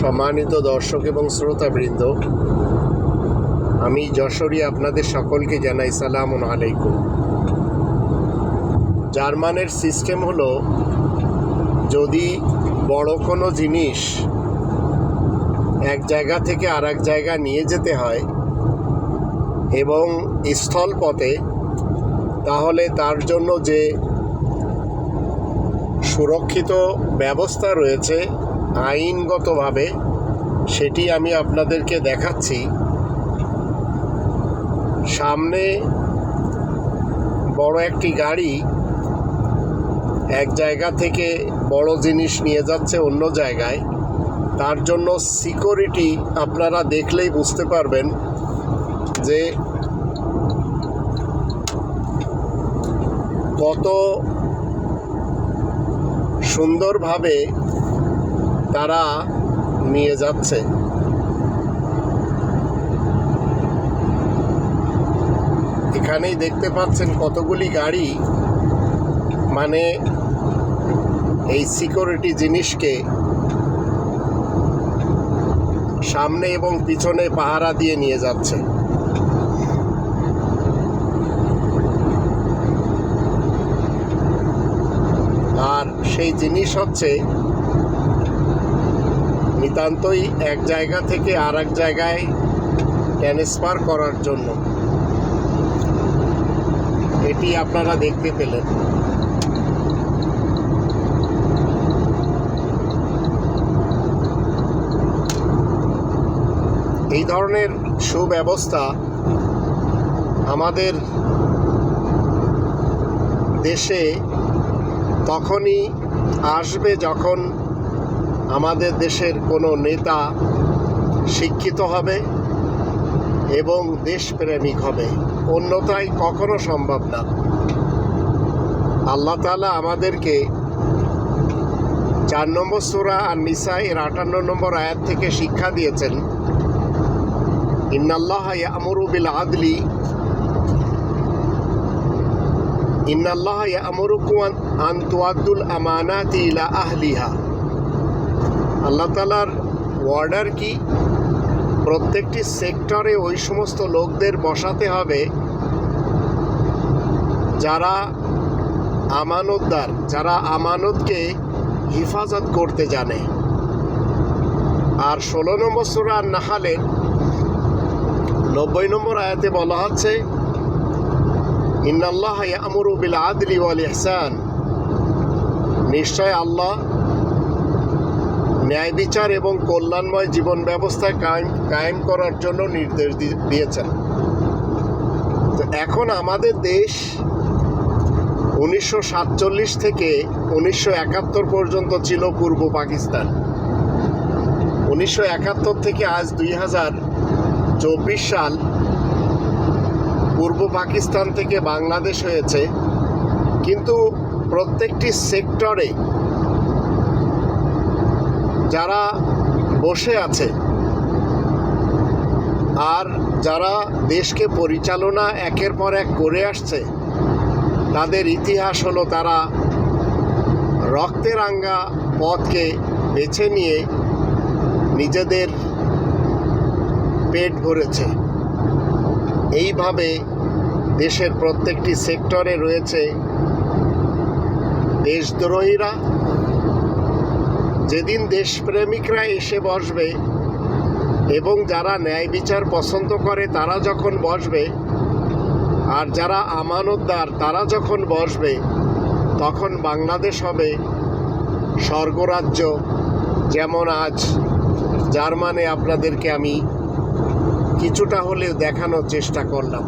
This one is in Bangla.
সম্মানিত দর্শক এবং শ্রোতাবৃন্দ, আমি যশোরী আপনাদের সকলকে জানাই সালাম আলাইকুম। জার্মানের সিস্টেম হলো, যদি বড় কোনো জিনিস এক জায়গা থেকে আর এক জায়গা নিয়ে যেতে হয় এবং স্থলপথে তাহলে তার জন্য যে সুরক্ষিত ব্যবস্থা রয়েছে আইনগতভাবে সেটি আমি আপনাদেরকে দেখাচ্ছি। সামনে বড় একটি গাড়ি এক জায়গা থেকে বড় জিনিস নিয়ে যাচ্ছে অন্য জায়গায়। তার জন্য সিকিউরিটি আপনারা দেখলেই বুঝতে পারবেন যে কত সুন্দরভাবে তারা নিয়ে যাচ্ছে। এখানেই দেখতে পাচ্ছেন কতগুলি গাড়ি। মানে এই সিকিউরিটি জিনিসকে সামনে এবং পিছনে পাহারা দিয়ে নিয়ে যাচ্ছে। আর সেই জিনিস হচ্ছে নিতান্তই এক জায়গা থেকে আর এক জায়গায় ট্রান্সফার করার জন্য। এটি আপনারা দেখতে পেলেন। এই ধরনের সুব্যবস্থা আমাদের দেশে তখনই আসবে যখন আমাদের দেশের কোনো নেতা শিক্ষিত হবে এবং দেশপ্রেমিক হবে। অন্যথায় কখনো সম্ভব না। আল্লাহ তালা আমাদেরকে চার নম্বর সুরা আর নিসা এর আটান্ন নম্বর আয়াত থেকে শিক্ষা দিয়েছেন, ইন্নাল্লাহ আমরু বিল আদলি ইন্নাল্লাহ আমরুকুম আন তুয়াদ্দুল আমানাতি ইলা আহলিহা। আল্লাহ তালার অর্ডার কি? প্রত্যেকটি সেক্টরে ওই সমস্ত লোকদের বসাতে হবে। যারা আমানতদার, যারা আমানতকে হেফাজত করতে জানে। আর ষোলো নম্বর সুরা নাহালের নব্বই নম্বর আয়াতে বলা হচ্ছে, ইন্নাল্লাহ আমরু বিল আদলি ওয়াল ইহসান। নিশ্চয় আল্লাহ ন্যায় বিচার এবং কল্যাণময় জীবন ব্যবস্থা কায়েম কায়েম করার জন্য নির্দেশ দিয়েছেন। তো এখন আমাদের দেশ উনিশশো সাতচল্লিশ থেকে উনিশশো একাত্তর পর্যন্ত ছিল পূর্ব পাকিস্তান। উনিশশো একাত্তর থেকে আজ দুই হাজার চব্বিশ সাল পূর্ব পাকিস্তান থেকে বাংলাদেশ হয়েছে। কিন্তু প্রত্যেকটি সেক্টরে যারা বসে আছে আর যারা দেশকে পরিচালনা একের পর এক করে আসছে, তাদের ইতিহাস হলো তারা রক্তেরাঙ্গা পথকে বেছে নিয়ে নিজেদের পেট ভরেছে। এইভাবে দেশের প্রত্যেকটি সেক্টরে রয়েছে দেশদ্রোহীরা যেদিন দেশপ্রেমিকরা এসে বসবে এবং যারা ন্যায় বিচার পছন্দ করে, তারা যখন বসবে, আর যারা আমানতদার, তারা যখন বসবে, তখন বাংলাদেশ হবে স্বর্গরাজ্য যেমন আজ। জার্মানে আপনাদেরকে আমি কিছুটা হলেও দেখানোর চেষ্টা করলাম।